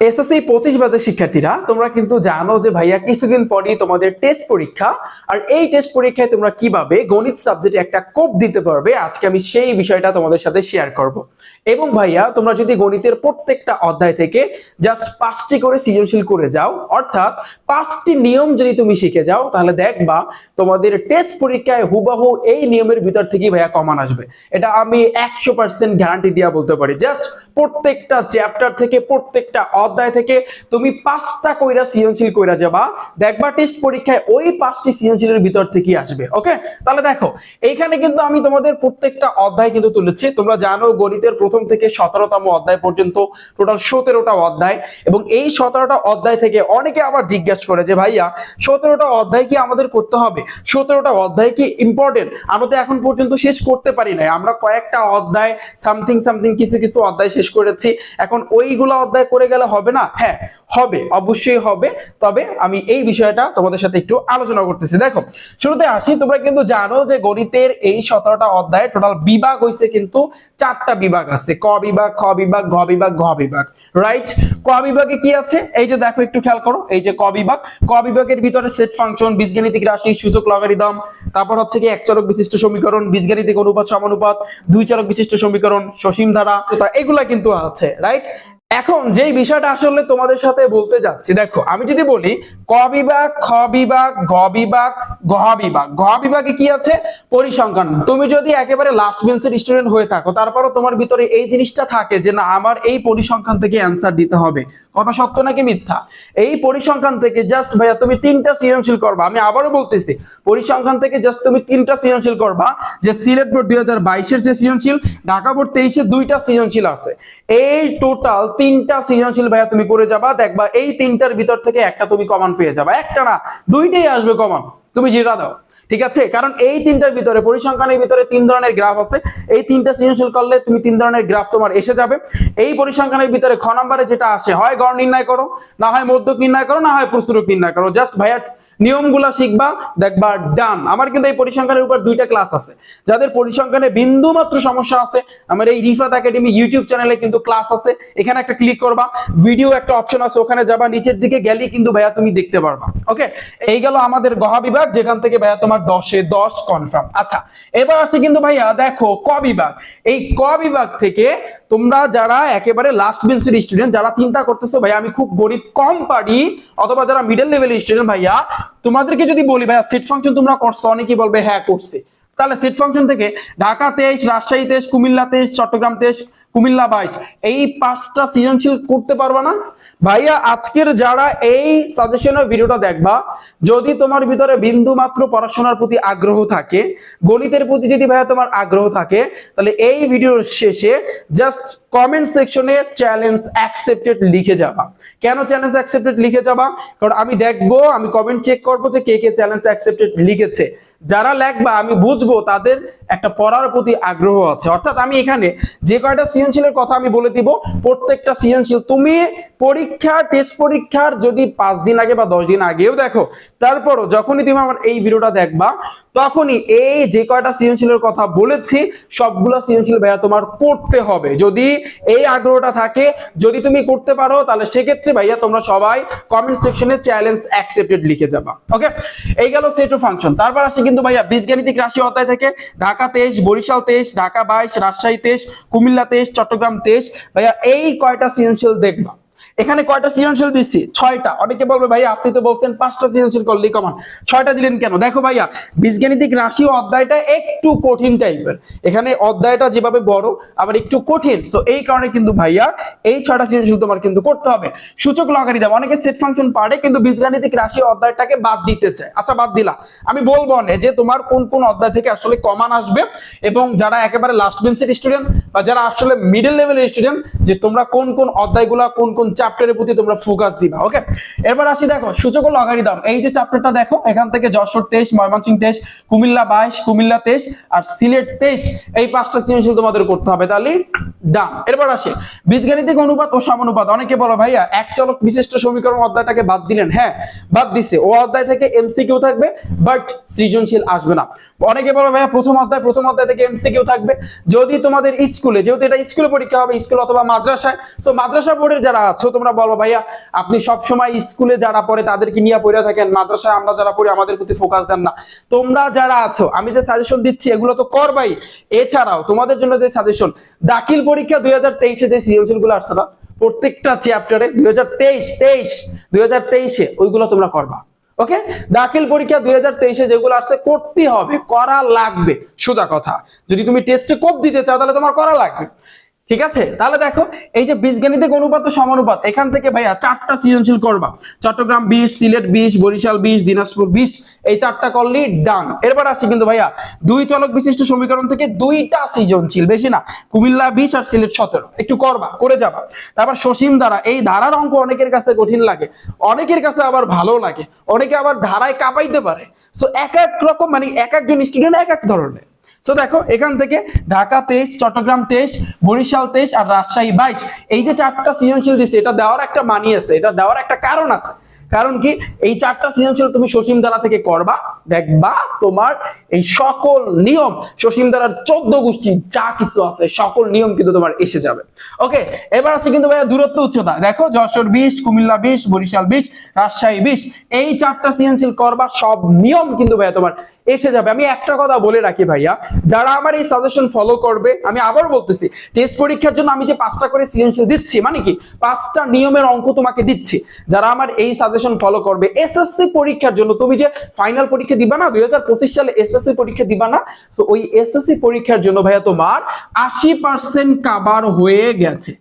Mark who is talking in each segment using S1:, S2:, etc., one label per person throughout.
S1: SSC পঁচিশ বাজে শিক্ষার্থীরা, তোমরা কিন্তু জানো যে ভাইয়া কিছুদিন পরই তোমাদের টেস্ট পরীক্ষা। আর এই টেস্ট পরীক্ষায় তোমরা কীভাবে গণিত সাবজেক্টে একটা কোপ দিতে পারবে, আজকে আমি সেই বিষয়টা তোমাদের সাথে শেয়ার করব। এবং ভাইয়া, তোমরা যদি গণিতের প্রত্যেকটা অধ্যায় থেকে জাস্ট পাঁচটি করে সৃজনশীল করে যাও, অর্থাৎ পাঁচটি নিয়ম যদি তুমি শিখে যাও, তাহলে দেখবা তোমাদের টেস্ট পরীক্ষায় হুবাহু এই নিয়মের ভিতর থেকেই ভাইয়া কমান আসবে। এটা আমি একশো পার্সেন্ট গ্যারান্টি দিয়া বলতে পারি। জাস্ট প্রত্যেকটা চ্যাপ্টার থেকে, প্রত্যেকটা অধ্যায় থেকে তুমি পাঁচটা কইরা সৃজনশীল কইরা যাবা। দেখবা টেস্ট পরীক্ষায় ওই পাঁচটি সৃজনশীলের ভিতর থেকেই আসবে ওকে তাহলে দেখো, এইখানে কিন্তু আমি তোমাদের প্রত্যেকটা অধ্যায় কিন্তু তুলেছি। তোমরা জানো গণিতের প্রথম থেকে সতেরোতম অধ্যায় পর্যন্ত টোটাল সতেরোটা অধ্যায়। এবং এই সতেরোটা অধ্যায় থেকে অনেকে আবার জিজ্ঞাসা করে যে, ভাইয়া, সতেরোটা অধ্যায় কি আমাদের করতে হবে? সতেরোটা অধ্যায় কি ইম্পর্টেন্ট আমরা তো এখন পর্যন্ত শেষ করতে পারি নাই। আমরা কয়েকটা অধ্যায় সামথিং সামথিং কিছু কিছু অধ্যায় শেষ করেছি। এখন ওইগুলো অধ্যায় করে গেলে হবে না? হ্যাঁ হবে, অবশ্যই হবে। তবে আমি এই বিষয়টা তোমাদের সাথে একটু আলোচনা করতেছি। দেখো, শুরুতে আসি। তোমরা কিন্তু জানো যে গণিতের এই সতেরোটা অধ্যায় টোটাল বিভাগ হয়েছে কিন্তু চারটা বিভাগ আছে। ক বিভাগ, খ বিভাগ, ঘ বিভাগ ঘ বিভাগ রাইট ক বিভাগে কি আছে? এই যে দেখো, একটু খেয়াল করো। এই যে ক বিভাগ, ক বিভাগের ভিতরে সেট ফাংশন বীজগাণিতিক রাশি, সূচক লগারিদম, তারপর হচ্ছে কি এক চরক বিশিষ্ট সমীকরণ, বীজগাণিতিক অনুপাত, সমানুপাত, দুই চরক বিশিষ্ট সমীকরণ, সসীম ধারা এগুলা কিন্তু আছে রাইট এখন যেই বিষয়টা আসলে তোমাদের সাথে বলতে যাচ্ছি, দেখো, আমি যদি বলি, ক বিভাগ, খ বিভাগ, গ বিভাগ গহ বিভাগ গহ বিভাগে কি আছে? পরিসংখ্যান। তুমি যদি একেবারে লাস্ট বেঞ্চের স্টুডেন্ট হয়ে থাকো, তারপরও তোমার ভিতরে এই জিনিসটা থাকে যে, না, আমার এই পরিসংখ্যান থেকে অ্যান্সার দিতে হবে। কথা সত্য নাকি মিথ্যা? এই পরিসংখ্যান থেকে জাস্ট ভাইয়া তুমি তিনটা সৃজনশীল করবা। আমি আবারও বলতেছি, পরিসংখ্যান থেকে জাস্ট তুমি তিনটা সৃজনশীল করবা। যে সিলেট বোর্ড দুই হাজার বাইশের যে সৃজনশীল, ঢাকা বোর্ড তেইশে দুইটা সৃজনশীল আছে। এই টোটাল তিনটা সৃজনশীল ভাইয়া তুমি করে যাবা। দেখবা এই তিনটার ভিতর থেকে একটা তুমি কমান পেয়ে যাবা। একটা না, দুইটাই আসবে কমান তুমি জিরা দাও, ঠিক আছে? কারণ এই তিনটার ভিতরে, পরিসংখ্যানের ভিতরে তিন ধরনের গ্রাফ আছে। এই তিনটা সৃজনশীল করলে তুমি তিন ধরনের গ্রাফ তোমার এসে যাবে। এই পরিসংখ্যানের ভিতরে খ নম্বরে যেটা আসে, হয় গড় নির্ণয় করো, না হয় মধ্যক নির্ণয় করো, না হয় প্রস্তুরক নির্ণয় করো। জাস্ট ভাইয়া নিয়মগুলা শিখবা, দেখবা ডান আমার কিন্তু এই পরিসংখ্যানের উপর দুইটা ক্লাস আছে। যাদের পরিসংখ্যানে বিন্দু মাত্র সমস্যা আছে, আমার এই রিফাত একাডেমি ইউটিউব চ্যানেলে কিন্তু ক্লাস আছে। এখানে একটা ক্লিক করবা ভিডিও একটা অপশন আছে, ওখানে যাবা, নিচের দিকে গেলেই কিন্তু ভাইয়া তুমি দেখতে পারবা। ওকে এই গেল আমাদের গহা বিভাগ, যেখান থেকে ভাইয়া তোমার দশে দশ কনফার্ম আচ্ছা এবার আছে কিন্তু ভাইয়া, দেখো ক বিভাগ। এই ক বিভাগ থেকে তোমরা যারা একেবারে লাস্ট বেঞ্চের স্টুডেন্ট যারা চিন্তা করতেছো, ভাইয়া আমি খুব গরিব, কম পারি, অথবা যারা মিডল লেভেলের স্টুডেন্ট ভাইয়া তোমাদেরকে যদি বলি ভাইয়া সেট ফাংশন তোমরা করছ। অনেকেই বলবে হ্যাঁ করছে। তাহলে সিট ফাংশন থেকে ঢাকা তেইশ, রাজশাহী তেইশ, কুমিল্লা তেইশ, চট্টগ্রাম তেইশ, কুমিল্লা বাইশ। এই পাঁচটা সৃজনশীল করতে পারবা না? ভাইয়া, আজকের যারা এই সাজেশনের ভিডিওটা দেখবা, যদি তোমার ভিতরে বিন্দু মাত্র পড়াশোনার প্রতি আগ্রহ থাকে, গণিতের প্রতি যদি ভাইয়া তোমার আগ্রহ থাকে, তাহলে এই ভিডিওর শেষে জাস্ট কমেন্ট সেকশনে চ্যালেঞ্জ অ্যাকসেপ্টেড লিখে যাবা। কেন চ্যালেঞ্জ অ্যাকসেপ্টেড লিখে যাবা? কারণ আমি দেখব, আমি কমেন্ট চেক করব যে কে কে চ্যালেঞ্জ অ্যাকসেপ্টেড লিখেছে। যারা লেখবা, আমি বুঝব তাদের একটা পড়ার প্রতি আগ্রহ আছে। অর্থাৎ আমি এখানে যে কয়টা সৃজনশীলের কথা আমি বলে দিব, প্রত্যেকটা সৃজনশীল, তুমি পরীক্ষা টেস্ট পরীক্ষার যদি পাঁচ দিন আগে বা দশ দিন আগেও দেখো, তারপরও যখনই তুমি আমার এই ভিডিওটা দেখবা তখনই এই যে কয়টা সৃজনশীলের কথা বলেছি, সবগুলো সৃজনশীল ভাইয়া তোমার করতে হবে। যদি এই আগ্রহটা থাকে, যদি তুমি করতে পারো, তাহলে সেক্ষেত্রে ভাইয়া তোমরা সবাই কমেন্ট সেকশনে চ্যালেঞ্জ অ্যাকসেপ্টেড লিখে যাবা। ওকে এই গেল সেট অফ ফাংশন তারপর আসি কিন্তু ভাইয়া, বীজগাণিতিক রাশি অধ্যায় থেকে। ঢাকা তেইশ, বরিশাল তেইশ, ঢাকা বাইশ, রাজশাহী তেইশ, কুমিল্লা তেইশ, চট্টগ্রাম তেইশ। ভাইয়া, এই কয়টা সৃজনশীল দেখবা। এখানে কয়টা সৃজনশীল দিচ্ছি? ছয়টা। অনেকে বলবে, ভাইয়া, আপনি তো বলছেন পাঁচটা সৃজনশীল করলেই কমান। ছয়টা দিলেন কেন? দেখো ভাইয়া, বীজগাণিতিক রাশি অধ্যায়টা একটু কঠিন টাইপের। এখানে অধ্যায়টা যেভাবে বড়, আবার একটু কঠিন। সো এই কারণে কিন্তু ভাইয়া, এই ছয়টা সৃজনশীল তোমার কিন্তু করতে হবে। সূচক লগারিদম, অনেকে সেট ফাংশন পারে, কিন্তু বীজগাণিতিক রাশি অধ্যায়টাকে বাদ দিতে চায়। আচ্ছা বাদ দিলা। আমি বলব না যে তোমার কোন কোন অধ্যায় থেকে আসলে কমান আসবে এবং যারা একেবারে লাস্ট বেঞ্চের স্টুডেন্ট বা যারা আসলে মিডল লেভেলের স্টুডেন্ট যে তোমরা কোন কোন অধ্যায়গুলা, কোন কোন চ্যাপ্টারের প্রতি তোমরা ফোকাস দিবা ওকে এরপর আসি দেখো সূচক ও লগারিদম। এই যে চ্যাপ্টারটা দেখো, এখান থেকে যশোর তেইশ, ময়মনসিংহ তেইশ, কুমিল্লা বাইশ, কুমিল্লা তেইশ আর সিলেট তেইশ। এই পাঁচটা সৃজনশীল তোমাদের করতে হবে, তাহলে ডান এরপর আসে, বীজগাণিতিক অনুপাত ও সমানুপাত। অনেকে বলো, ভাইয়া, এক চলক বিশিষ্ট সমীকরণ অধ্যায়টাকে বাদ দিলেন। হ্যাঁ বাদ দিছে। ও অধ্যায় থেকে এমসিকিউ থাকবে বাট সৃজনশীল আসবে না। অনেকে বলো, ভাইয়া, প্রথম অধ্যায় প্রথম অধ্যায় থেকে এমসিকিউ থাকবে। যদি তোমাদের স্কুলে, যেহেতু এটা স্কুলে পরীক্ষা হবে, স্কুল অথবা মাদ্রাসায় তো মাদ্রাসা বোর্ডের যারা আছো আছো তোমরা বলব, ভাইয়া, আপনি সব সময় স্কুলে যারা পড়ে তাদেরকে নিয়ে পড়ে থাকেন, মাদ্রাসায় আমরা যারা পড়ি আমাদের প্রতি ফোকাস দেন না। তোমরা যারা আছো, আমি যে সাজেশন দিচ্ছি, এগুলো তো করবাই। এছাড়াও তোমাদের জন্য যে সাজেশন দাখিল পরীক্ষা দুই হাজার তেইশে যে সৃজনশীলগুলো আসছে না, প্রত্যেকটা চ্যাপ্টারে দুই হাজার তেইশ তেইশ, দুই হাজার তেইশে ওইগুলো তোমরা করবা। ওকে দাখিল পরীক্ষা দুই হাজার তেইশে যেগুলো আসছে, করতে হবে, করা লাগবে। সোজা কথা। যদি তুমি টেস্টে কোপ দিতে চাও, তাহলে তোমার করা লাগবে। ঠিক আছে? তাহলে দেখো, এই যে বীজগণিতিক অনুপাত সমানুপাত, এখান থেকে ভাইয়া চারটা সৃজনশীল করবা। চট্টগ্রাম বিশ, সিলেট বিশ, বরিশাল বিশ, দিনাজপুর বিশ, এই চারটা করলি ডান এরপর আসি কিন্তু ভাইয়া, দুই চলক বিশিষ্ট সমীকরণ থেকে দুইটা সৃজনশীল, বেশি না। কুমিল্লা বিশ আর সিলেট সতেরো। একটু করবা, করে যাবা। তারপর সসীম ধারা, এই ধারার অঙ্ক অনেকের কাছে কঠিন লাগে, অনেকের কাছে আবার ভালো লাগে, অনেকে আবার ধারায় কাঁপাইতে পারে। সো এক এক রকম মানে এক একজন স্টুডেন্ট এক এক ধরনের। সো দেখো, এখান থেকে ঢাকা তেইশ, চট্টগ্রাম তেইশ, বরিশাল তেইশ আর রাজশাহী বাইশ। এই যে চারটা সৃজনশীল দিচ্ছে এটা দেওয়ার একটা মানি আছে, এটা দেওয়ার একটা কারণ আছে। কারণ কি? এই চারটা সৃজনশীল তুমি সসীম ধারা থেকে করবা, দেখবা তোমার এই সকল নিয়ম, সসীম ধারার চোদ্দ গোষ্ঠী যা কিছু আছে, সকল নিয়ম কিন্তু তোমার এসে যাবে। ওকে এবার আছে কিন্তু ভাইয়া দূরত্ব উচ্চতা। দেখো যশোর বিশ, কুমিল্লা বিশ, বরিশাল বিশ, রাজশাহী বিশ, এই চারটা সৃজনশীল করবা, সব নিয়ম কিন্তু ভাইয়া তোমার এসে যাবে। আমি একটা কথা বলে রাখি ভাইয়া, যারা আমার এই সাজেশন ফলো করবে, আমি আবার বলতেছি টেস্ট পরীক্ষার জন্য আমি যে পাঁচটা করে সৃজনশীল দিচ্ছি মানে কি? পাঁচটা নিয়মের অঙ্ক তোমাকে দিচ্ছি। যারা আমার এই সাজেশন ফলো করবে। এসএসসি পরীক্ষার জন্য তুমি যে ফাইনাল পরীক্ষা দিবা না, দুই হাজার পঁচিশ সালে এসএসসি পরীক্ষা দিবা না সো ওই এসএসসি পরীক্ষার জন্য ভাইয়া তোমার আশি পার্সেন্ট কাবার হয়ে গেছে।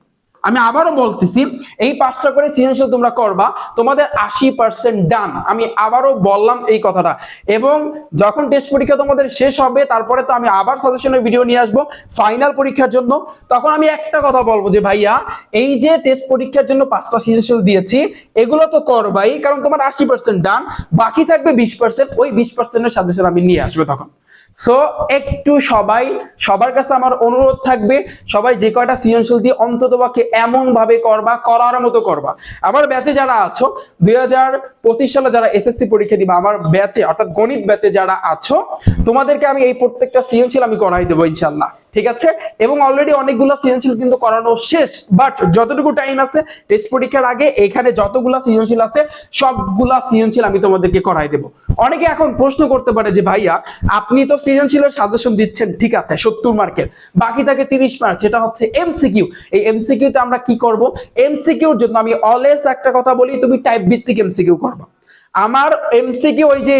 S1: আমি আবারও বলতেছি, এই পাঁচটা করে সৃজনশীল তোমরা করবা, তোমাদের আশি পার্সেন্ট ডান আমি আবারও বললাম এই কথাটা। এবং যখন টেস্ট পরীক্ষা তোমাদের শেষ হবে, তারপরে তো আমি আবার সাজেশনের ভিডিও নিয়ে আসব ফাইনাল পরীক্ষার জন্য। তখন আমি একটা কথা বলব যে, ভাইয়া, এই যে টেস্ট পরীক্ষার জন্য পাঁচটা সৃজনশীল দিয়েছি, এগুলো তো করবাই, কারণ তোমার আশি পার্সেন্ট ডান বাকি থাকবে বিশ পার্সেন্ট ওই বিশ পার্সেন্টের সাজেশন আমি নিয়ে আসব তখন। সো একটু সবাই, সবার কাছে আমার অনুরোধ থাকবে, সবাই যে কয়টা সৃজনশীল দিয়ে অন্তত পক্ষে এমন ভাবে করবা, করার মতো করবা। আমার ব্যাচে যারা আছো, দুই হাজার পঁচিশ সালে যারা এসএসসি পরীক্ষা দিবা, আমার ব্যাচে অর্থাৎ গণিত ব্যাচে যারা আছো, তোমাদেরকে আমি এই প্রত্যেকটা সৃজনশীল আমি করাই দেবো ইনশাল্লাহ ঠিক আছে? এবং অলরেডি অনেকগুলো সৃজনশীল কিন্তু করানো শেষ বাট যতটুকু টাইম আছে টেস্ট পরীক্ষার আগে এখানে যতগুলা সৃজনশীল আছে, সবগুলা সৃজনশীল আমি তোমাদেরকে করাই দেব। অনেকে এখন প্রশ্ন করতে পারে যে, ভাইয়া, আপনি তো সৃজনশীলের সাজেশন দিচ্ছেন, ঠিক আছে, সত্তর মার্কের বাকি থাকে তিরিশ মার্ক যেটা হচ্ছে এমসিকিউ এই এমসিকিউতে আমরা কি করব? এমসিকিউর জন্য আমি অলওয়েজ একটা কথা বলি, তুমি টাইপ ভিত্তিক এমসিকিউ করবা। আমার এমসিকি ওই যে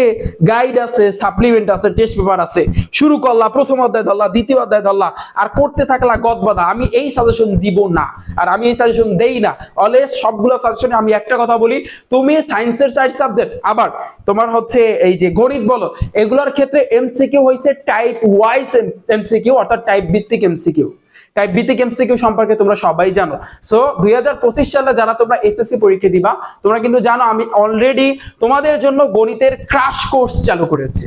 S1: গাইড আছে সাপ্লিমেন্ট আছে টেস্ট পেপার আছে, শুরু করলা, প্রথম অধ্যায় ধরলা, দ্বিতীয় অধ্যায় ধরলা, আর করতে থাকলা গদবাদা আমি এই সাজেশন দিব না, আর আমি এই সাজেশন দেই না। অলওয়েজ সবগুলো সাজেশনে আমি একটা কথা বলি, তুমি সায়েন্সের চার সাবজেক্ট আবার তোমার হচ্ছে এই যে গণিত বলো, এগুলোর ক্ষেত্রে এমসিকিউ হয়েছে টাইপ ওয়াইজ এমসিকিউ অর্থাৎ টাইপ ভিত্তিক এমসিকিউ টাইপ ভিত্তিক এমসিকিউ সম্পর্কে তোমরা সবাই জানো। সো দুই সালে যারা তোমরা এসএসসি পরীক্ষা দিবা, তোমরা কিন্তু জানো আমি অলরেডি তোমাদের জন্য গণিতের ক্রাশ কোর্স চালু করেছি।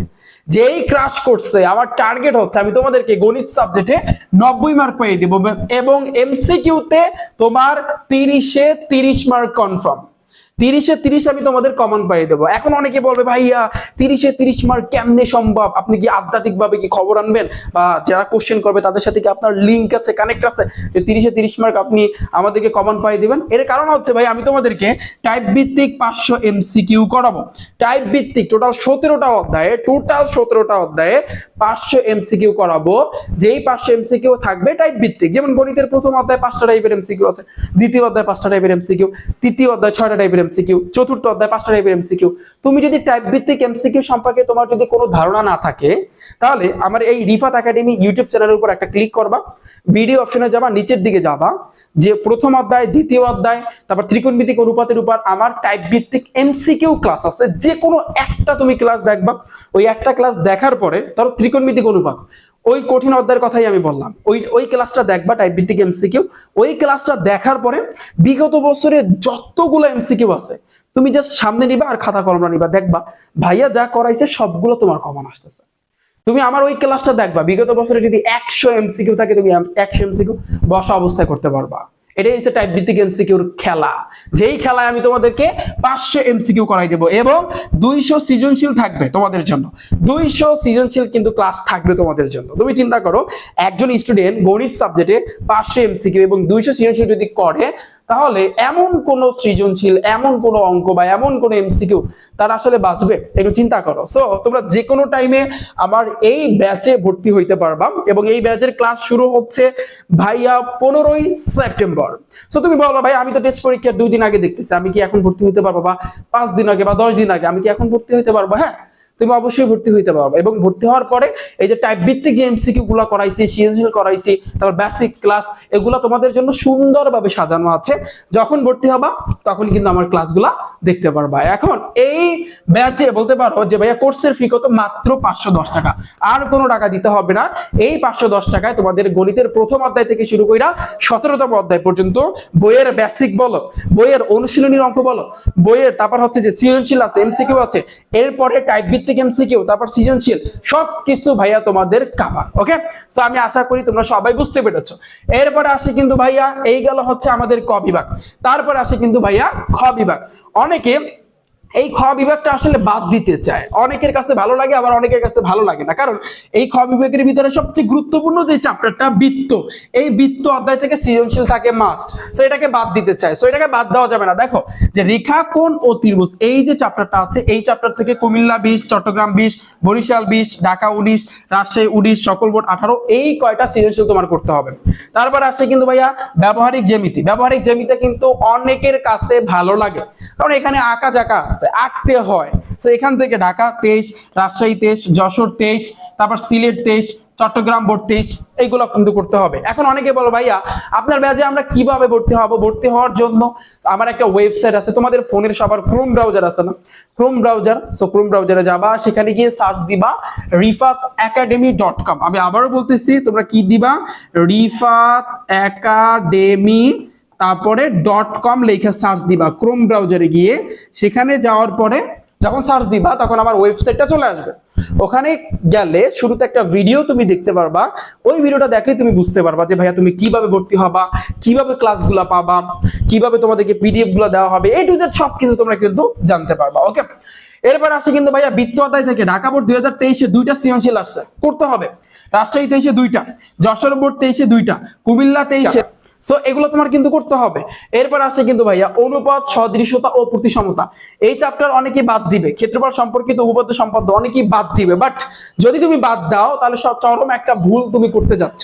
S1: যেই ক্রাশ কোর্সে আমার টার্গেট হচ্ছে, আমি তোমাদেরকে গণিত সাবজেক্টে নব্বই মার্ক পেয়ে দেবো, এবং এমসিকিউতে তোমার তিরিশে তিরিশ মার্ক কনফার্ম তিরিশে তিরিশ আমি তোমাদের কমন পাইয়ে দেবো। এখন অনেকে বলবে, ভাইয়া, তিরিশে তিরিশ মার্ক কেমনে সম্ভব? আপনি কি আধ্যাত্মিক ভাবে কি খবর আনবেন? বা যারা কোশ্চেন করবে, তাদের সাথে কি আপনার লিঙ্ক আছে কানেক্ট আছে? যে তিরিশে তিরিশ মার্ক আপনি আমাদেরকে কমন পাইয়ে দিবেন। এর কারণ হচ্ছে, ভাই, আমি তোমাদেরকে টাইপ ভিত্তিক পাঁচশো এমসিকিউ করাবো। টাইপ ভিত্তিক টোটাল সতেরোটা অধ্যায়ে টোটাল সতেরোটা অধ্যায়ে পাঁচশো এমসিকিউ করাবো। যেই পাঁচশো এমসিকিউ থাকবে টাইপ ভিত্তিক। যেমন গণিতের প্রথম অধ্যায় পাঁচটা টাইপের এমসিকিউ আছে, দ্বিতীয় অধ্যায় পাঁচটা টাইপের এমসিকিউ তৃতীয় অধ্যায় ছয়টা টাইপের এমসিকিউ চতুর্থ অধ্যায়, পাঁচটা টাইপের এমসিকিউ তুমি যদি টাইপ ভিত্তিক এমসিকিউ সম্পর্কে তোমার যদি কোনো ধারণা না থাকে, তাহলে আমার এই রিফাত একাডেমি ইউটিউব চ্যানেলের উপর একটা ক্লিক করবা। ভিডিও অপশনে যাবা, নিচের দিকে যাবা। যে প্রথম অধ্যায়, দ্বিতীয় অধ্যায়, তারপর ত্রিকোণমিতিক অনুপাতের উপর আমার টাইপ ভিত্তিক এমসিকিউ ক্লাস আছে। যে কোনো একটা তুমি ক্লাস দেখবা। ওই একটা ক্লাস দেখার পরে ধরো ত্রিকোণমিতিক অনুপাত। ওই কঠিন অধ্যায়ের কথাই আমি বললাম। ওই ওই ক্লাসটা দেখবা টাইপ ভিত্তিক এমসিকিউ ওই ক্লাসটা দেখার পরে বিগত বছরের যতগুলো এমসিকিউ আছে, তুমি জাস্ট সামনে নিবা আর খাতা কলমটা নিবা, দেখবা, ভাইয়া যা করাইছে সবগুলো তোমার কমন আসতেছে। তুমি আমার ওই ক্লাসটা দেখবা, বিগত বছরে যদি একশো এমসিকিউ থাকে, তুমি একশো এমসিকিউ বসা অবস্থায় করতে পারবা। এটাই হচ্ছে টাইপ ভিত্তিক এমসিকিউর খেলা। যেই খেলায় আমি তোমাদেরকে পাঁচশো এমসিকিউ করাই দেবো এবং দুইশো সৃজনশীল থাকবে তোমাদের জন্য। দুইশো সৃজনশীল কিন্তু ক্লাস থাকবে তোমাদের জন্য। তুমি চিন্তা করো, একজন স্টুডেন্ট গণিত সাবজেক্টে পাঁচশো এমসিকিউ এবং দুইশো সৃজনশীল যদি করে তাহলে এমন কোন সৃজনশীল, এমন কোন অঙ্ক বা এমন কোন এমসিকিউ তারা আসলে বাঁচবে? একটু চিন্তা করো। সো তোমরা যে কোনো টাইমে আমার এই ব্যাচে ভর্তি হইতে পারবা এবং এই ব্যাচের ক্লাস শুরু হচ্ছে ভাইয়া পনেরোই সেপ্টেম্বর সো তুমি বলো ভাই, আমি তো টেস্ট পরীক্ষার দুই দিন আগে দেখতেছি। আমি কি এখন ভর্তি হইতে পারব বা পাঁচ দিন আগে বা দশ দিন আগে? আমি কি এখন ভর্তি হইতে পারব? হ্যাঁ তুমি অবশ্যই ভর্তি হইতে পারবে। এবং ভর্তি হওয়ার পরে এই যে টাইপ ভিত্তিক যে এমসিকিউ গুলো করাইছি সিএসএল করাইছি, তারপর বেসিক ক্লাস এগুলো তোমাদের জন্য সুন্দরভাবে সাজানো আছে। যখন ভর্তি হবা, তখন কিন্তু আমার ক্লাসগুলা দেখতে পারবা। এখন এই ব্যাচে বলতে পারো যে ভাইয়া কোর্সের ফি কত? মাত্র পাঁচশো দশ টাকা। আর কোনো টাকা দিতে হবে না। এই পাঁচশো দশ টাকায় তোমাদের গণিতের প্রথম অধ্যায় থেকে শুরু কইরা সতেরোতম অধ্যায় পর্যন্ত বইয়ের বেসিক বলো, বইয়ের অনুশীলনীর অঙ্ক বলো, বইয়ের তারপর হচ্ছে যে সৃজনশীল আছে এমসিকিউ আছে, এরপরে টাইপ ভিত্তিক এমসিকিউ তারপর সৃজনশীল সব কিছু ভাইয়া তোমাদের কাভার ওকে সো আমি আশা করি তোমরা সবাই বুঝতে পেরেছ। এরপরে আসে কিন্তু ভাইয়া, এই গেল হচ্ছে আমাদের ক বিভাগ। তারপরে আসে কিন্তু ভাইয়া, খ বিভাগ। অনেকে এই খ বিভাগটা আসলে বাদ দিতে চায়। অনেকের কাছে ভালো লাগে, আবার অনেকের কাছে ভালো লাগে না। কারণ এই খ বিভাগের ভিতরে সবচেয়ে গুরুত্বপূর্ণ যে চ্যাপ্টারটা বৃত্ত, এই বৃত্ত অধ্যায় থেকে সৃজনশীল থাকে মাস্ট সো এটাকে বাদ দিতে চায়। সো এটাকে বাদ দেওয়া যাবে না। দেখো, যে রেখা, কোণ ও ত্রিভুজ, এই যে চ্যাপ্টারটা আছে, এই চ্যাপ্টার থেকে কুমিল্লা বিশ, চট্টগ্রাম বিশ, বরিশাল বিশ, ঢাকা উনিশ, রাজশাহী উনিশ, সকল বোর্ড আঠারো, এই কয়টা সৃজনশীল তোমার করতে হবে। তারপর আসছে কিন্তু ভাইয়া ব্যবহারিক জ্যামিতি। ব্যবহারিক জ্যামিতি কিন্তু অনেকের কাছে ভালো লাগে। কারণ এখানে আঁকা জাকা আঁকতে হয়। তো এখান থেকে ঢাকা তেইশ, রাজশাহী তেইশ, যশোর তেইশ, তারপর সিলেট তেইশ, চট্টগ্রাম বোর্ড তেইশ, এইগুলো কিন্তু করতে হবে। এখন অনেকে বলো, ভাইয়া, আপনার ব্যাজে আমরা কীভাবে ভর্তি হব? ভর্তি হওয়ার জন্য আমার একটা ওয়েবসাইট আছে, তোমাদের ফোনের সবার ক্রোম ব্রাউজার আছে না? ক্রোম ব্রাউজার সো ক্রোম ব্রাউজারে যাবা, সেখানে গিয়ে সার্চ দিবা, রিফাত একাডেমি ডট কম আমি আবারও বলতেছি, তোমরা কি দিবা? রিফাত একাডেমি তারপরে ডট কম লেখা সার্চ দিবা ক্রোম ব্রাউজারে গিয়ে। সেখানে যাওয়ার পরে যখন সার্চ দিবা, তখন আমার ওয়েবসাইটটা চলে আসবে। ওখানে গেলে শুরুতে একটা ভিডিও তুমি দেখতে পারবা। ওই ভিডিওটা দেখলে তুমি বুঝতে পারবা যে, ভাইয়া, তুমি কীভাবে ভর্তি হবা? কীভাবে ক্লাসগুলো পাবা? কীভাবে তোমাদেরকে পিডিএফগুলো দেওয়া হবে? এই টু সব কিছু তোমরা কিন্তু জানতে পারবা ওকে এরপর আসি কিন্তু ভাইয়া, বৃত্ত অধ্যায় থেকে। ঢাকা বোর্ড দুই হাজার তেইশে দুইটা সৃজনশীল আসছে, করতে হবে। রাজশাহী তেইশে দুইটা, যশোর বোর্ড তেইশে দুইটা, কুমিল্লা তেইশে সো এগুলো তোমার কিন্তু করতে হবে। এরপর আসে কিন্তু ভাইয়া, অনুপাত সদৃশতা ও প্রতিসমতা। এই চ্যাপ্টার অনেকেই বাদ দিবে। ক্ষেত্রফল সম্পর্কিত, উপপাদ্য সম্পদ অনেকেই বাদ দিবে। বাট যদি তুমি বাদ দাও, তাহলে সব চরম একটা ভুল তুমি করতে যাচ্ছ।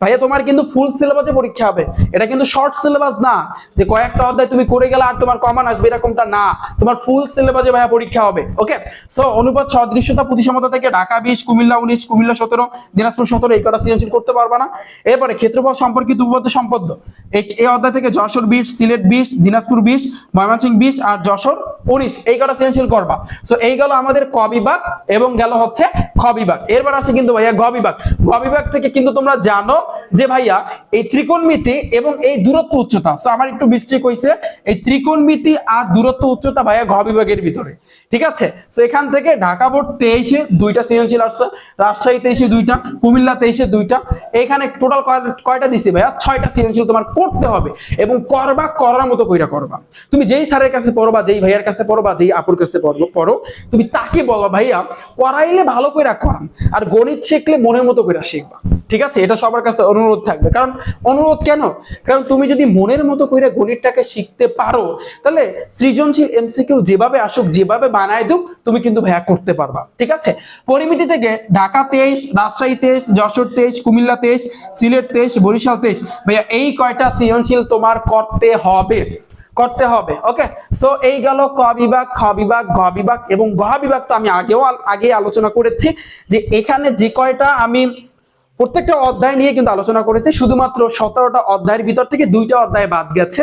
S1: ভাইয়া, তোমার কিন্তু ফুল সিলেবাসে পরীক্ষা হবে। এটা কিন্তু শর্ট সিলেবাস না। যে কয়েকটা অধ্যায় তুমি করে গেলে আর তোমার কমান আসবে, এরকমটা না। তোমার ফুল সিলেবাসে ভাইয়া পরীক্ষা হবে। ওকে সো অনুপাত সদৃশতা প্রতিসমতা থেকে ঢাকা বিশ, কুমিল্লা উনিশ, কুমিল্লা সতেরো, দিনাজপুর সতেরো, এই কটা সৃজনশীল করতে পারবে না। এরপরে ক্ষেত্রফল সম্পর্কিত, উপপাদ্য সম্পদ এই অধ্যায় থেকে যশোর বিশ, সিলেট বিশ, দিনাজপুর বিশ ময়মনসিং বিশ আর যশোর উনিশ। এই কটা সৃজনশীল করবা। সো এই গেল আমাদের ক বিভাগ এবং গেল হচ্ছে খ বিভাগ। এরপর আসে কিন্তু ভাইয়া গ বিভাগ। গ বিভাগ থেকে কিন্তু তোমরা জানো যে ভাইয়া, এই ত্রিকোণমিতি এবং এই দূরত্ব উচ্চতা সো আমার একটু মিস্টেক হয়েছে এই ত্রিকোণমিতি আর দূরত্ব উচ্চতা ভাইয়া ঘ বিভাগের ভিতরে, ঠিক আছে? সো এখান থেকে ঢাকা বোর্ড তেইশে দুইটা সৃজনশীল আসছে, রাজশাহী তেইশে দুইটা, কুমিল্লা তেইশে দুইটা, এখানে টোটাল কয়টা দিছি ভাইয়া? ছয়টা সৃজনশীল তোমার করতে হবে এবং করবা, করার মতো কইরা করবা। তুমি যেই স্যারের কাছে পড়বা, যেই ভাইয়ার কাছে পড়বা, যেই আপুর কাছে পড়ব, পড়ো, তুমি তাকে বলবা ভাইয়া করাইলে ভালো কইরা করান, আর গণিত শিখলে মনের মতো কইরা শিখবা। ঠিক আছে? এটা সবার কাছে অনুরোধ থাকবে। কারণ অনুরোধ কেন? কারণ তুমি যদি মনের মতো করে গণিতটাকে শিখতে পারো, তাহলে সৃজনশীল এমসিকিউ যেভাবে আসুক, যেভাবে বানায় দুক তুমি কিন্তু ভাইয়া করতে পারবা। ঠিক আছে? পরিমিতি থেকে ঢাকা তেইশ, রাজশাহী তেইশ, যশোর তেইশ, কুমিল্লা তেইশ, সিলেট তেইশ, বরিশাল তেইশ। ভাইয়া, এই কয়টা সৃজনশীল তোমার করতে হবে। করতে হবে, ওকে? সো এই গেল ক বিভাগ, খ বিভাগ, ঘ বিভাগ এবং ঘ বিভাগ তো আমি আগেও আগে আলোচনা করেছি যে এখানে যে কয়টা আমি প্রত্যেকটা অধ্যায় নিয়ে কিন্তু আলোচনা করেছে। শুধুমাত্র সতেরোটা অধ্যায়ের ভিতর থেকে দুইটা অধ্যায় বাদ গেছে।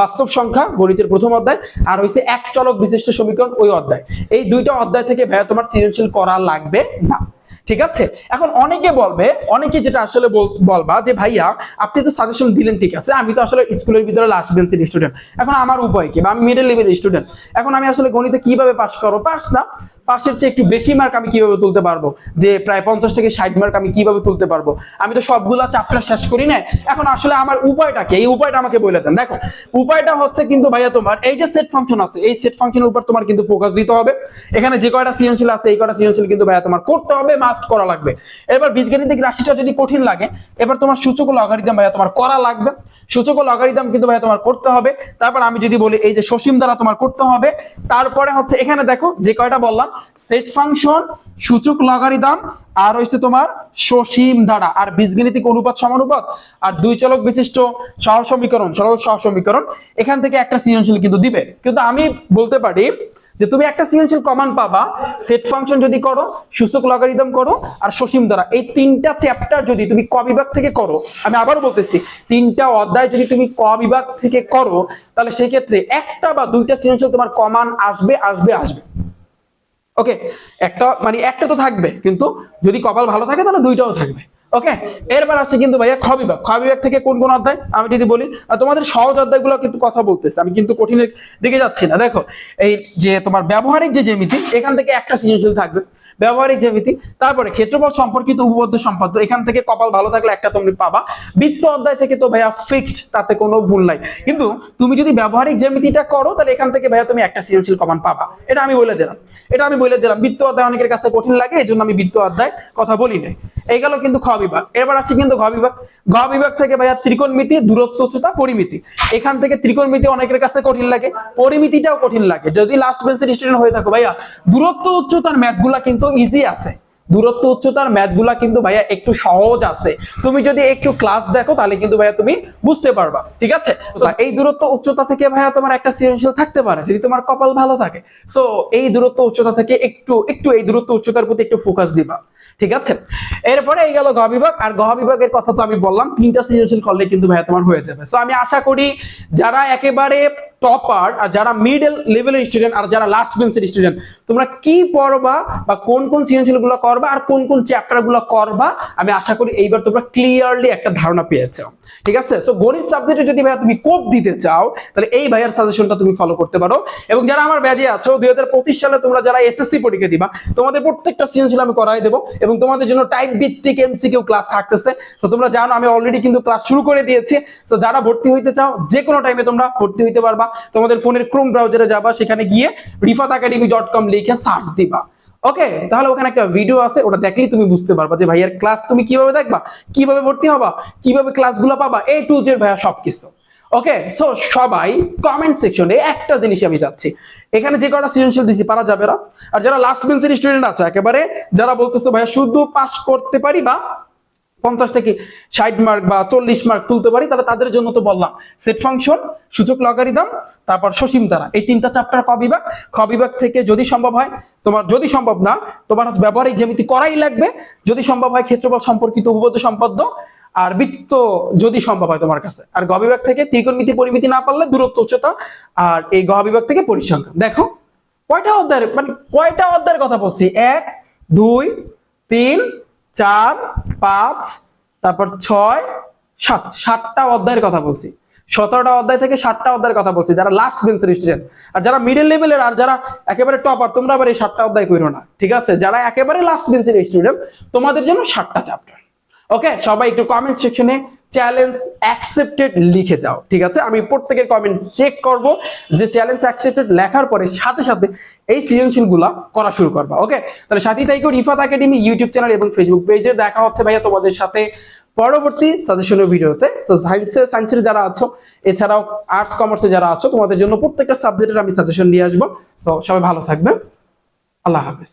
S1: বাস্তব সংখ্যা, গণিতের প্রথম অধ্যায়, আর হয়েছে এক চলক বিশিষ্ট সমীকরণ ওই অধ্যায়। এই দুইটা অধ্যায় থেকে ভাইয়া তোমার সৃজনশীল করা লাগবে না। ঠিক আছে? এখন অনেকে বলবে, অনেকে যেটা আসলে বলবা যে, ভাইয়া, আপনি তো সাজেশন দিলেন, ঠিক আছে? আমি তো আসলে স্কুলের ভিতরে লাস্ট বেঞ্চের স্টুডেন্ট এখন আমার উপায় কি? বা আমি মিডল লেভেলের স্টুডেন্ট এখন আমি আসলে গণিতে কীভাবে পাস করব? পাস না পাশের চেয়ে একটু বেশি মার্ক আমি কীভাবে তুলতে পারব? যে, প্রায় পঞ্চাশ থেকে ষাট মার্ক আমি কীভাবে তুলতে পারব? আমি তো সবগুলা চ্যাপ্টার শেষ করি না এখন আসলে আমার উপায়টা কি? এই উপায়টা আমাকে বলে দেন। দেখো, উপায়টা হচ্ছে কিন্তু ভাইয়া তোমার, এই যে সেট ফাংশন আছে, এই সেট ফাংশনের উপর তোমার কিন্তু ফোকাস দিতে হবে। এখানে যে কয়টা সৃজনশীল আছে, এই কয়টা সৃজনশীল কিন্তু ভাইয়া তোমার করতে হবে। মাস মাস্ট করা লাগবে। এবার বীজগণিতিক রাশিটা যদি কঠিন লাগে, এবার তোমার সূচক লগারিদম ভাইয়া তোমার করা লাগবে। সূচক লগারিদম কিন্তু ভাইয়া তোমার করতে হবে। তারপর আমি যদি বলি, এই যে সসীম দ্বারা তোমার করতে হবে, তারপরে হচ্ছে এখানে দেখো, যে কয়টা বললাম সেট ফাংশন সূচক লগারিদম আর হচ্ছে তোমার সসীম ধারা আর বীজগণিতিক অনুপাত সমানুপাত, আর দুই চলক বিশিষ্ট সহ সমীকরণ, সরল সহ সমীকরণ, এখান থেকে একটা সৃজনশীল কিন্তু দিবে। কিন্তু আমি বলতে পারি যে তুমি একটা সৃজনশীল কমান পাবা সেট ফাংশন যদি করো, সূচক লগারিদম করো আর সসীম দ্বারা। এই তিনটা চ্যাপ্টার যদি তুমি ক বিভাগ থেকে করো, আমি আবারও বলতেছি, তিনটা অধ্যায় যদি তুমি ক বিভাগ থেকে করো, তাহলে সেক্ষেত্রে একটা বা দুইটা সৃজনশীল তোমার কমান আসবে আসবে আসবে। ওকে একটা মানে একটা তো থাকবে, কিন্তু যদি কপাল ভালো থাকে তাহলে দুইটাও থাকবে। ওকে এরপর আসছে কিন্তু ভাইয়া খ বিভাগ। খ বিভাগ থেকে কোন কোন অধ্যায়? আমি যদি বলি তোমাদের সহজ অধ্যায়গুলো কিন্তু কথা বলতেছে, আমি কিন্তু কঠিনের দিকে যাচ্ছি না। দেখো, এই যে তোমার ব্যবহারিক যে জ্যামিতি, এখান থেকে একটা সৃজনশীল থাকবে। ব্যবহারিক জ্যামিতি তারপরে ক্ষেত্রফল সম্পর্কিত উপপাদ্য সম্পাদ্য, এখান থেকে কপাল ভালো থাকলে একটা তুমি পাবা। বৃত্ত অধ্যায় থেকে তো ভাইয়া ফিক্সড তাতে কোনো ভুল নাই। কিন্তু তুমি যদি ব্যবহারিক জ্যামিতিটা করো, তাহলে এখান থেকে ভাইয়া তুমি একটা সৃজনশীল কমান পাবা। এটা আমি বলে দিলাম। এটা আমি বলে দিলাম। বৃত্ত অধ্যায় অনেকের কাছে কঠিন লাগে এই জন্য আমি বৃত্ত অধ্যায় কথা বলি নাই। এই গেল কিন্তু খ বিভাগ। এবার আসি কিন্তু ঘ বিভাগ। ঘ বিভাগ থেকে ভাইয়া ত্রিকোণমিতি, দূরত্ব, উচ্চতা, পরিমিতি। এখান থেকে ত্রিকোণমিতি অনেকের কাছে কঠিন লাগে, পরিমিতিটাও কঠিন লাগে। যদি লাস্ট বেঞ্চের স্টুডেন্ট হয়ে থাকো ভাইয়া, দূরত্ব, উচ্চতার ম্যাথগুলা কিন্তু ইজি আছে। দূরত্ব উচ্চতার ম্যাথগুলা কিন্তু ভাইয়া একটু সহজ আছে। তুমি যদি একটু ক্লাস দেখো তাহলে কিন্তু ভাইয়া তুমি বুঝতে পারবা ঠিক আছে? এই দূরত্ব উচ্চতা থেকে ভাইয়া তোমার একটা সৃজনশীল থাকতে পারে যদি তোমার কপাল ভালো থাকে। তো এই দূরত্ব উচ্চতা থেকে একটু একটু এই দূরত্ব উচ্চতার প্রতি একটু ফোকাস দিবা। ঠিক আছে? এরপরে এই গেল গ বিভাগ, আর গ বিভাগের কথা তো আমি বললাম, তিনটা সৃজনশীল করলে কিন্তু ভাইয়া তোমার হয়ে যাবে। সো আমি আশা করি যারা একেবারে টপার আর যারা মিডল লেভেলের স্টুডেন্ট আর যারা লাস্ট বেঞ্চের স্টুডেন্ট তোমরা কি পড়বা বা কোন কোন সৃজনশীলগুলো করবা, আর কোন কোন চ্যাপ্টারগুলো করবা, আমি আশা করি এইবার তোমরা ক্লিয়ারলি একটা ধারণা পেয়েছ। ঠিক আছে? সো গণিত সাবজেক্টে যদি ভাইয়া তুমি কোপ দিতে চাও, তাহলে এই ভাইয়ার সাজেশনটা তুমি ফলো করতে পারো। এবং যারা আমার ব্যাজে আছো, দুই হাজার পঁচিশ সালে তোমরা যারা এসএসসি পরীক্ষা দিবা, তোমাদের প্রত্যেকটা সৃজনশীল আমি করাই দেবো। এবং তোমাদের জন্য টাইপ ভিত্তিক এমসিকিউ ক্লাস থাকতেছে। সো তোমরা জানো, আমি অলরেডি কিন্তু ক্লাস শুরু করে দিয়েছি। সো যারা ভর্তি হইতে চাও যে কোনো টাইমে তোমরা ভর্তি হইতে পারবা। তোমাদের ফোনের ক্রোম ব্রাউজারে যাবা, সেখানে গিয়ে রিফাত একাডেমি ডট কম লিখে সার্চ দিবা। ওকে তাহলে ওখানে একটা ভিডিও আছে, ওটা দেখলেই তুমি বুঝতে পারবা যে ভাইয়ের ক্লাস তুমি কীভাবে দেখবা, কীভাবে ভর্তি হবা, কীভাবে ক্লাসগুলো পাবা এ টু জেড ভাইয়া সবকিছু। ওকে সো সবাই কমেন্ট সেকশনে একটা জিনিস আমি চাচ্ছি। এখানে যে কটা সৃজনশীল দিছি, পারা যাবে না। আর যারা লাস্ট বেঞ্চের স্টুডেন্ট আছে, একেবারে যারা বলতেছে, ভাইয়া, শুধু পাস করতে পারি বা পঞ্চাশ থেকে ষাট মার্ক বা চল্লিশ মার্ক তুলতে পারি, তাহলে তাদের জন্য তো বললাম। সেট ফাংশন সূচক লগারিদম তারপর সসীম তারা। এই তিনটা চ্যাপ্টার ক বিভাগ খ বিভাগ থেকে যদি সম্ভব হয়, তোমার যদি সম্ভব না, তোমার ব্যবহারিক জ্যামিতি করাই লাগবে। যদি সম্ভব হয়, ক্ষেত্রফল সম্পর্কিত উপপাদ্য সম্পাদ্য আর বৃত্ত যদি সম্ভব হয় তোমার কাছে। আর গ বিভাগ থেকে ত্রিকোণমিতি পরিমিতি না পারলে দূরত্ব উচ্চতা আর এই গ বিভাগ থেকে পরিসংখ্যান। দেখো, কয়টা অধ্যায়ের মানে কয়টা অধ্যায়ের কথা বলছি? এক, দুই, তিন, চার, পাঁচ, তারপর ছয়, সাত। সাতটা অধ্যায়ের কথা বলছি। সতেরোটা অধ্যায় থেকে সাতটা অধ্যায়ের কথা বলছি, যারা লাস্ট বেঞ্চের স্টুডেন্ট আর যারা মিডল লেভেলের আর যারা একেবারে টপার তোমরা আবার এই সাতটা অধ্যায় করো না। ঠিক আছে? যারা একেবারে লাস্ট বেঞ্চের স্টুডেন্ট তোমাদের জন্য সাতটা চ্যাপ্টার ওকে সবাই একটু কমেন্ট সেকশনে চ্যালেঞ্জ অ্যাকসেপ্টেড লিখে যাও, ঠিক আছে? আমি প্রত্যেকের কমেন্ট চেক করব যে চ্যালেঞ্জ অ্যাকসেপ্টেড লেখার পরে সাথে সাথে এই সৃজনশীলগুলা করা শুরু করবা ওকে তাহলে সাথী তাইকেও রিফাত একাডেমি ইউটিউব চ্যানেল এবং ফেসবুক পেজে দেখা হচ্ছে ভাইয়া তোমাদের সাথে পরবর্তী সাজেশনের ভিডিওতে সো সায়েন্সের সায়েন্সের যারা আছো, এছাড়াও আর্টস কমার্সে যারা আছো, তোমাদের জন্য প্রত্যেকটা সাবজেক্টের আমি সাজেশন নিয়ে আসব। সো সবাই ভালো থাকবে আল্লাহ হাফেজ।